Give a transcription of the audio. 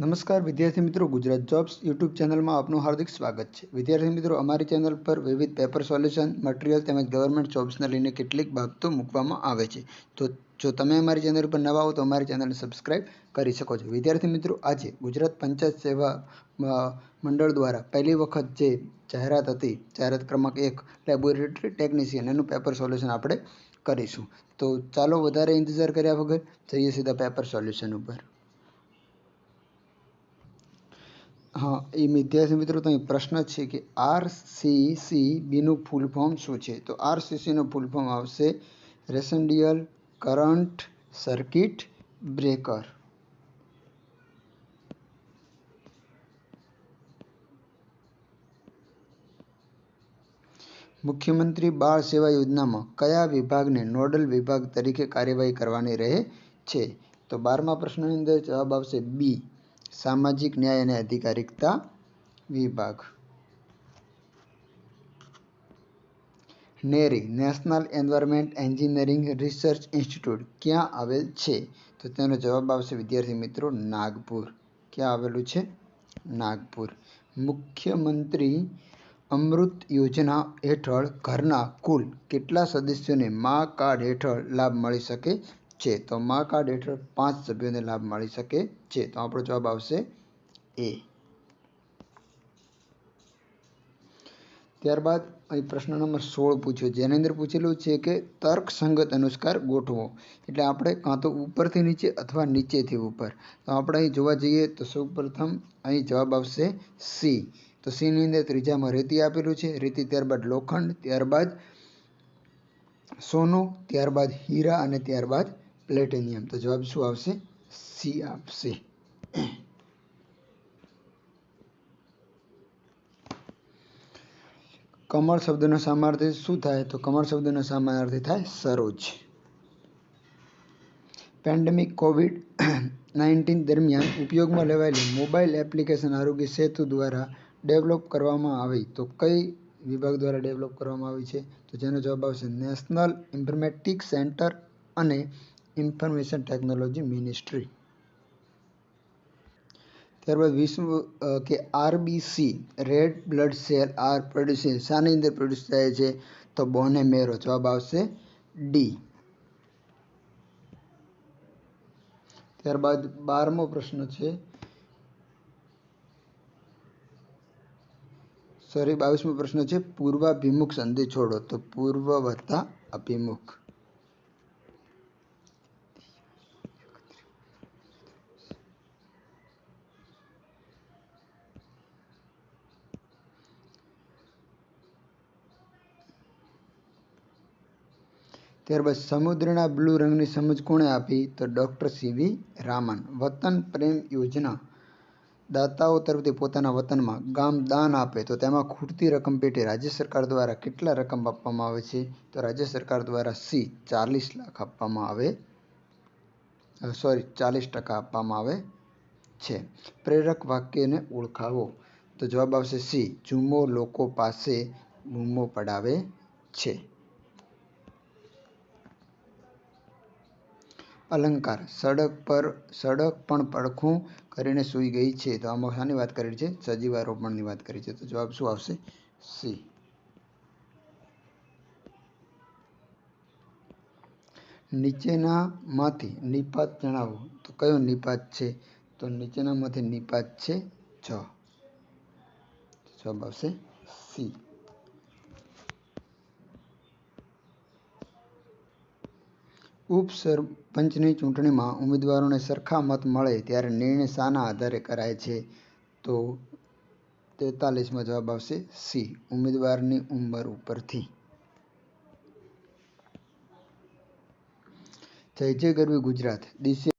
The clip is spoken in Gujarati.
નમસ્કાર, વિદ્યાર્થી મિત્રો. ગુજરાત જોબ્સ યુટ્યુબ ચેનલમાં આપનું હાર્દિક સ્વાગત છે. વિદ્યાર્થી મિત્રો, અમારી ચેનલ પર વિવિધ પેપર સોલ્યુશન, મટીરિયલ તેમજ ગવર્મેન્ટ જોબ્સને લઈને કેટલીક બાબતો મૂકવામાં આવે છે. તો જો તમે અમારી ચેનલ પર નવા હો, તો અમારી ચેનલને સબસ્ક્રાઇબ કરી શકો છો. વિદ્યાર્થી મિત્રો, આજે ગુજરાત પંચાયત સેવા મંડળ દ્વારા પહેલી વખત જે જાહેરાત હતી, જાહેરાત ક્રમાંક એક, લેબોરેટરી ટેકનિશિયન, એનું પેપર સોલ્યુશન આપણે કરીશું. તો ચાલો વધારે ઇંતજાર કર્યા વગર જઈએ સીધા પેપર સોલ્યુશન ઉપર. હા, એ વિદ્યાર્થી મિત્રો, તો અહીં પ્રશ્ન છે કે આર સી સી બીનું ફૂલ ફોર્મ શું છે? તો આર સી સીનું ફૂલ ફોર્મ આવશે રેસન્ડિયલ કરંટ, સર્કિટ, બ્રેકર. મુખ્યમંત્રી બાળ સેવા યોજનામાં કયા વિભાગને નોડલ વિભાગ તરીકે કાર્યવાહી કરવાની રહે છે? તો બારમા પ્રશ્નની અંદર જવાબ આવશે બી. સામાજિક ન્યાય અને અધિકારિકતા વિભાગ. NEERI national environment engineering research institute ક્યાં આવેલ છે? તો તેનો જવાબ આવશે વિદ્યાર્થી મિત્રો નાગપુર. ક્યાં આવેલું છે? નાગપુર. મુખ્યમંત્રી અમૃત યોજના હેઠળ ઘરના કુલ કેટલા સદસ્યોને મા કાર્ડ હેઠળ લાભ મળી શકે? છે. તો મા કાર્ડ હેઠળ પાંચ સભ્યોને લાભ મળી શકે છે. તો આપણો જવાબ આવશે એ ત્યારબાદ અહીં પ્રશ્ન નંબર સોળ પૂછ્યો. જેની અંદર પૂછેલું છે કે તર્કસંગત અનુસ્કાર ગોઠવો. એટલે આપણે કાં તો ઉપરથી નીચે અથવા નીચેથી ઉપર. તો આપણે અહીં જોવા જઈએ તો સૌપ્રથમ અહીં જવાબ આવશે સી તો સીની અંદર ત્રીજામાં રેતી આપેલું છે. રેતી ત્યારબાદ લોખંડ, ત્યારબાદ સોનું, ત્યારબાદ હીરા અને ત્યારબાદ પ્લેટિનિયમ. તો જવાબ શું આવશે? સી આપશે કમળ શબ્દનો સામાર્થી શું થાય? તો કમળ શબ્દનો સામાર્થી થાય સરોજ. પેન્ડેમિક કોવિડ નાઇન્ટીન દરમિયાન ઉપયોગમાં લેવાયેલી મોબાઈલ એપ્લિકેશન આરોગ્ય સેતુ દ્વારા ડેવલપ કરવામાં આવી. તો કઈ વિભાગ દ્વારા ડેવલપ કરવામાં આવી છે? તો જેનો જવાબ આવશે નેશનલ ઇન્ફોર્મેટિક સેન્ટર અને ઇન્ફોર્મેશન ટેકનોલોજી મિનિસ્ટ્રી ત્યારબાદ વિશ્વ કે RBC red blood cell are producing શાની અંદર પ્રોડ્યુસ થાય છે? તો બોને મેરો જવાબ આવશે ડી ત્યારબાદ બારમો પ્રશ્ન છે. સોરી બાવીસમો પ્રશ્ન છે. પૂર્વાભિમુખ સંધિ છોડો. તો પૂર્વ વત્તા અભિમુખ. ત્યારબાદ સમુદ્રના બ્લુ રંગની સમજ કોણે આપી? તો ડૉક્ટર સીવી રામન. વતન પ્રેમ યોજના. દાતાઓ તરફથી પોતાના વતનમાં ગામ દાન આપે. તો તેમાં ખૂટતી રકમ પેટે રાજ્ય સરકાર દ્વારા કેટલા રકમ આપવામાં આવે છે? તો રાજ્ય સરકાર દ્વારા સી, ચાલીસ લાખ આપવામાં આવે. સોરી, ચાલીસ ટકા આપવામાં આવે છે. પ્રેરક વાક્યને ઓળખાવો. તો જવાબ આવશે સી જુમો લોકો પાસે બૂમો પડાવે છે. અલંકાર. સડક પર, સડક પણ પડખું કરીને સૂઈ ગઈ છે. તો આમાં શાની વાત કરી છે? સજીવારોપણની વાત કરી છે. તો જવાબ શું આવશે? સી. નીચેનામાંથી નિપાત જણાવો. તો કયો નિપાત છે? તો નીચેનામાંથી નિપાત છે છ. જવાબ આવશે સી. ઉપસરપંચની ચૂંટણીમાં ઉમેદવારોને સરખા મત મળે ત્યારે નિર્ણય શાના આધારે કરાય છે. તો તેતાલીસમાં જવાબ આવશે સી, ઉમેદવારની ઉંમર ઉપરથી. જય જય ગરવી ગુજરાત. દિશે